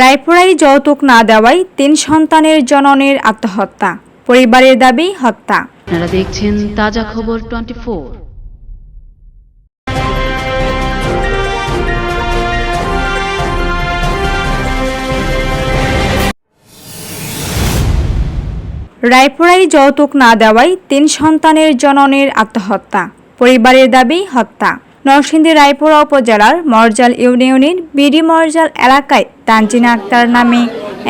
রায়পুরায় যৌতুক না দেওয়ায় তিন সন্তানের জননের আত্মহত্যা পরিবারের দাবি হত্যা। আপনারা দেখছেন তাজা খবর টোয়েন্টি ফোর। রায়পুরায় যৌতুক না দেওয়ায় তিন সন্তানের জননের আত্মহত্যা পরিবারের দাবি হত্যা। নরসিংদী রায়পুরা উপজেলার মরজাল ইউনিয়নের বিডি মরজাল এলাকায় তানজিনা আক্তার নামে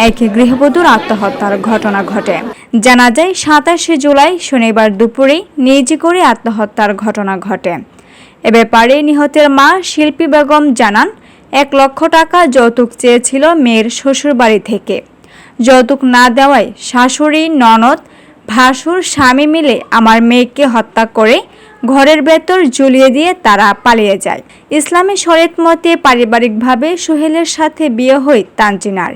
এক গৃহবধূর আত্মহত্যার ঘটনা ঘটে। জানা যায়, সাতাশে জুলাই শনিবার দুপুরে নিজ করে আত্মহত্যার ঘটনা ঘটে। এ ব্যাপারে নিহতের মা শিল্পী বেগম জানান, এক লক্ষ টাকা যৌতুক চেয়েছিল মেয়ের শ্বশুরবাড়ি থেকে। যৌতুক না দেওয়ায় শাশুড়ি, ননদ, ভাসুর, স্বামী মিলে আমার মেয়েকে হত্যা করে ঘরের ভেতর ঝুলিয়ে দিয়ে তারা পালিয়ে যায়। ইসলামী শরীয়ত মতে পারিবারিকভাবে সোহেলের সাথে বিয়ে হয় তানজিনার।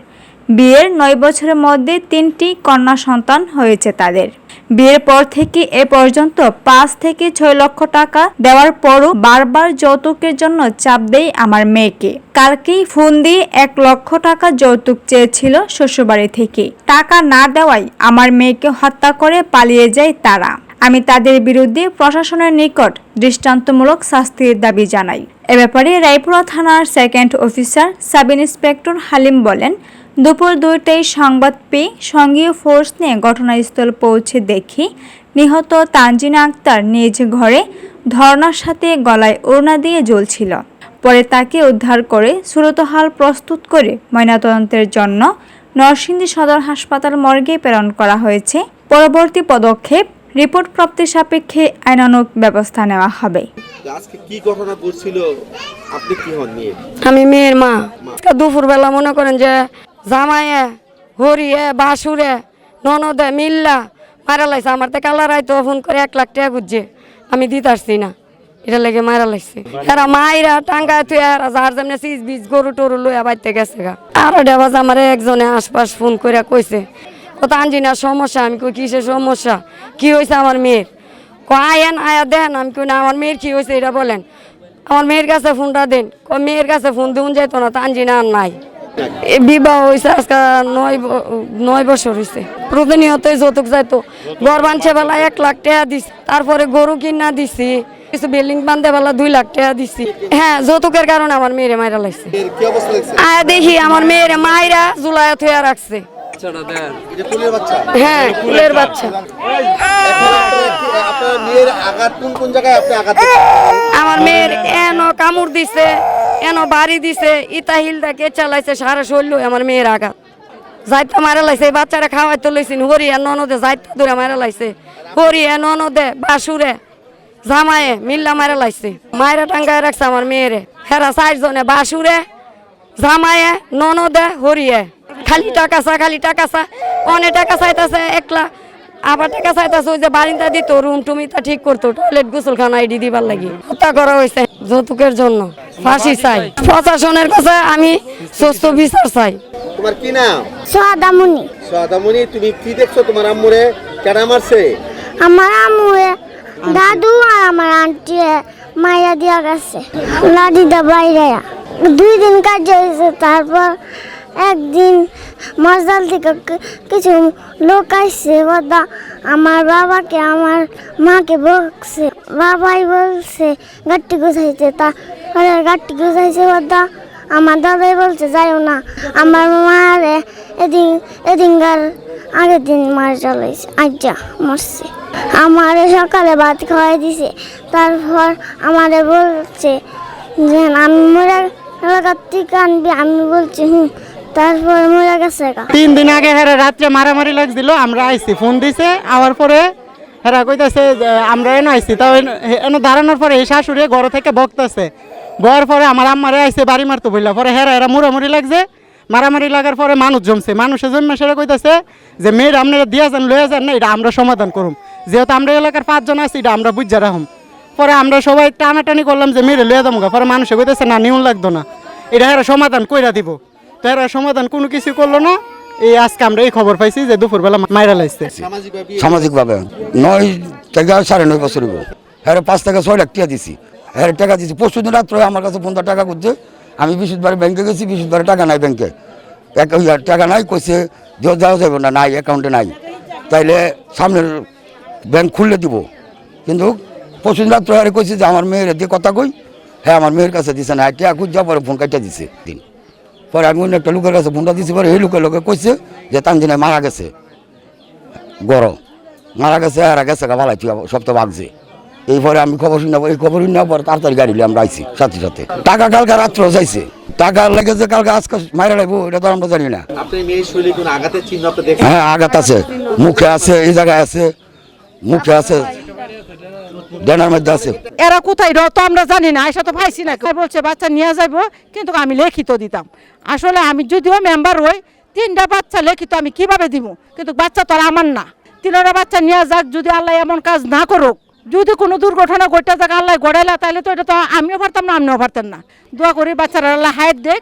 বিয়ের নয় বছরের মধ্যে তিনটি কন্যা সন্তান হয়েছে তাদের। বিয়ের পর থেকে এ পর্যন্ত পাঁচ থেকে ছয় লক্ষ টাকা দেওয়ার পরও বারবার যৌতুকের জন্য চাপ দেয় আমার মেয়েকে। কালকেই ফোন দিয়ে এক লক্ষ টাকা যৌতুক চেয়েছিল শ্বশুরবাড়ি থেকে। টাকা না দেওয়ায় আমার মেয়েকে হত্যা করে পালিয়ে যায় তারা। আমি তাদের বিরুদ্ধে প্রশাসনের নিকট দৃষ্টান্তমূলক শাস্তির দাবি জানাই। এ ব্যাপারে রায়পুরা থানার second officer sub inspector Halim বলেন, দুপুর দুইটায় সংবাদ পেয়ে সঙ্গীয় ফোর্স নিয়ে ঘটনাস্থল পৌঁছে দেখি নিহত তানজিনা আক্তার নিজ ঘরে ধর্নার সাথে গলায় ওড়না দিয়ে জ্বলছিল। পরে তাকে উদ্ধার করে সুরতহাল প্রস্তুত করে ময়নাতদন্তের জন্য নরসিংদী সদর হাসপাতাল মর্গে প্রেরণ করা হয়েছে। পরবর্তী পদক্ষেপ রিপোর্ট প্রাপ্তির সাপেক্ষে আইনানুগ ব্যবস্থা নেওয়া হবে। আজকে কি ঘটনা ঘটছিল? আপনি কি হন নিয়ে আমি মেয়ের মা। দুপুরবেলা মনে করেন যে জামাইয়ে হরিয়ে বাসুরে ননদে মিল্লা মারা লাগছে আমার তো কালার আইতো ফোন করে এক লাখ টাকা খুঁজছে। আমি দিতে আসছি না। এটা লেগে মারা লাগছে এরা মাইরা টাঙ্গা তুই এরা যার যেমনি সিজ বীজ গরু টরু লইয়া বাইতে গেছে গা। আরও ডেবাজ আমার একজনে আশপাশ ফোন করে কইছে কত আঞ্জিনা সমস্যা? আমি কই কিসের সমস্যা? কি হয়েছে আমার মেয়ের? ক আয়েন আয়া দেন। আমি কই না আমার মেয়ের কি হয়েছে এটা বলেন। আমার মেয়ের কাছে ফোনটা দেন। ক মেয়ের কাছে ফোন দিন যেত না তানজিনা আর নাই। বিবাহ হয়েছে আজকে নয় নয় বছর হয়েছে প্রতিনিয়তই যৌতুক যাইতো। ঘর বানছে বেলা এক লাখ টাকা দিছি। তারপরে গরু কিনা দিছি। কিছু বিল্ডিং বান্ধে বেলা দুই লাখ টাকা দিছি। হ্যাঁ যৌতুকের কারণে আমার মেয়েরে মাইরা লাগছে আয় দেখি আমার মেয়েরে মাইরা জুলাইয়া থুয়া রাখছে। এটা কুলের বাচ্চা। হ্যাঁ কুলের বাচ্চা। আপনার মেয়ের আঘাত কোন কোন জায়গায় আপনি আঘাত আমার মেয়ের এন কামড় দিছে এন বাড়ি দিছে ইতা হিলদাকে চালাইছে সারা শরীর আমার মেয়ের আঘাত। যাইতে মারা লাইছে এই বাচ্চারা খাওয়াইতে লইছেন হরিয়া ননদে যাইতে দূরে মারা লাইছে। হরিয়া ননদে বাসুরে জামায়ে মিল্লা মারা লাইছে। মায়েরা টাঙ্গায় রাখছে আমার মেয়েরে। হেরা চারজনে বাসুরে জামায়ে ননদে হরিয়ে। খালি টাকা চা খালি টাকা চা। অনেক টাকা চাইতেছে একলা। আবার টাকা চাইতেছে ওই যে বারিন্দা দিত রুম টুম ইতা ঠিক করতো। টয়লেট গোসলখানা আইডি দিবার লাগি। হত্যা করা হয়েছে যৌতুকের জন্য। ফাঁসি চাই। প্রশাসনের কাছে আমি সুস্থ বিচার চাই। তোমার কি নাম? সোহাদামুনি। সাদামণি তুমি কি দেখছ তোমার আম্মুরে? কেন মারছে? আমার আম্মু দাদু আর আমার আন্টি মাইয়া দিয়া গেছে। লাদিদা বাইরে। দুই দিন কাজ হয়েছে তারপর একদিন মজাল থেকে কিছু লোক আসছে বাদা আমার বাবাকে, আমার মাকে বকছে। বাবাই বলছে গাট্টি গুছাইছে তা গাট্টি গুছাইছে বাদা আমার দাদাই বলছে, যাইও না। আমার মারে এদিন, এদিনকার আগের দিন মার চালাইছে আজ্জা মরছে। আমারে সকালে ভাত খাওয়াই দিছে, তারপর আমারে বলছে যে, আমি মরে এলাকার থেকে আনবি। আমি বলছি, হুম। তারপর মরে গেছে তিন দিন আগে হেরা রাত্রে মারামারি লাগছিল, আমরা আইছি, ফোন দিছে, আওয়ার পরে হেরা কইতাছে আমরা এনে আইছি। তাও এনে- দাঁড়ানোর পরে এই শাশুড়ি ঘর থেকে বকতেছে। বয়ার পরে আমার আম্মারে আইছে, বাড়ি মারতে বললা পরে হেরা এরা মুড়ামুড়ি লাগছে। মারামারি লাগার পরে মানুষ জমছে। মানুষের জন্য সেটা কইতাছে যে, মেয়ের আপনারা দিয়া যান লয়ে যান না, এটা আমরা সমাধান করুম। যেহেতু আমরা এলাকার পাঁচজন আছি, এটা আমরা বুঝা রাখুম। পরে আমরা সবাই টানাটানি করলাম যে, মেয়েরে লয়ে যাব পরে মানুষে কইতেছে, না, নিউন লাগতো না। এটা হেরা সমাধান কইরা দিব। তো এরা সমাধান কোনো কিছু করল না। এই আজকে আমরা এই খবর পাইছি যে দুপুরবেলা মাইরা লাগছে সামাজিকভাবে নয় থেকে সাড়ে নয় বছর হ্যাঁ পাঁচ টাকা ছয় লাখ টাকা দিছি। হ্যাঁ টাকা দিছি। পরশু দিন রাত্রে আমার কাছে পনেরো টাকা করছে। আমি বিশুদ্ধবারে ব্যাংকে গেছি, বিশুদ্ধবারে টাকা নাই ব্যাংকে। টাকা নাই, কইছে, যে দেওয়া যাবে না, নাই অ্যাকাউন্টে নাই। তাইলে সামনের ব্যাংক খুললে দিব। কিন্তু পরশুদিন রাত্রে আরে কইছে যে, আমার মেয়ের দিয়ে কথা কই। হ্যাঁ আমার মেয়ের কাছে দিছে না। টিয়া খুঁজ পরে ফোন কাটিয়ে দিছে। দিন পরে আমি অন্য একটা লোকের কাছে ফোনটা দিছি পরে এই লোকের লোকে কইছে যে তানজিনে মারা গেছে। গরম। মারা গেছে আর গেছে ভালাই তুই সব তো ভাবছে এই পরে আমি খবর শুনে এই খবর শুনে পরে তাড়াতাড়ি গাড়ি নিয়ে আমরা আইছি সাথে সাথে। টাকা কালকে রাত্র চাইছে। টাকা লেগেছে কালকে আজকে মারা লাগবো এটা তো আমরা জানি না। হ্যাঁ আঘাত আছে। মুখে আছে এই জায়গায় আছে। মুখে আছে। ডেনার মধ্যে আছে। এরা কোথায় রত আমরা জানি না এসে তো পাইছি না বলছে, বাচ্চা নিয়ে যাব কিন্তু আমি লিখিত দিতাম। আসলে আমি যদিও মেম্বার হই, তিনটা বাচ্চা লিখিত আমি কীভাবে দিব কিন্তু বাচ্চা তো আর আমার না। তিনটা বাচ্চা নিয়ে যাক, যদি আল্লাহ এমন কাজ না করুক। যদি কোনো দুর্ঘটনা ঘটে যাক, আল্লাহ গড়াইলা, তাহলে তো এটা তো আমিও পারতাম না আপনিও পারতেন না। দোয়া করি বাচ্চারা আল্লাহ হায়াত দেখ।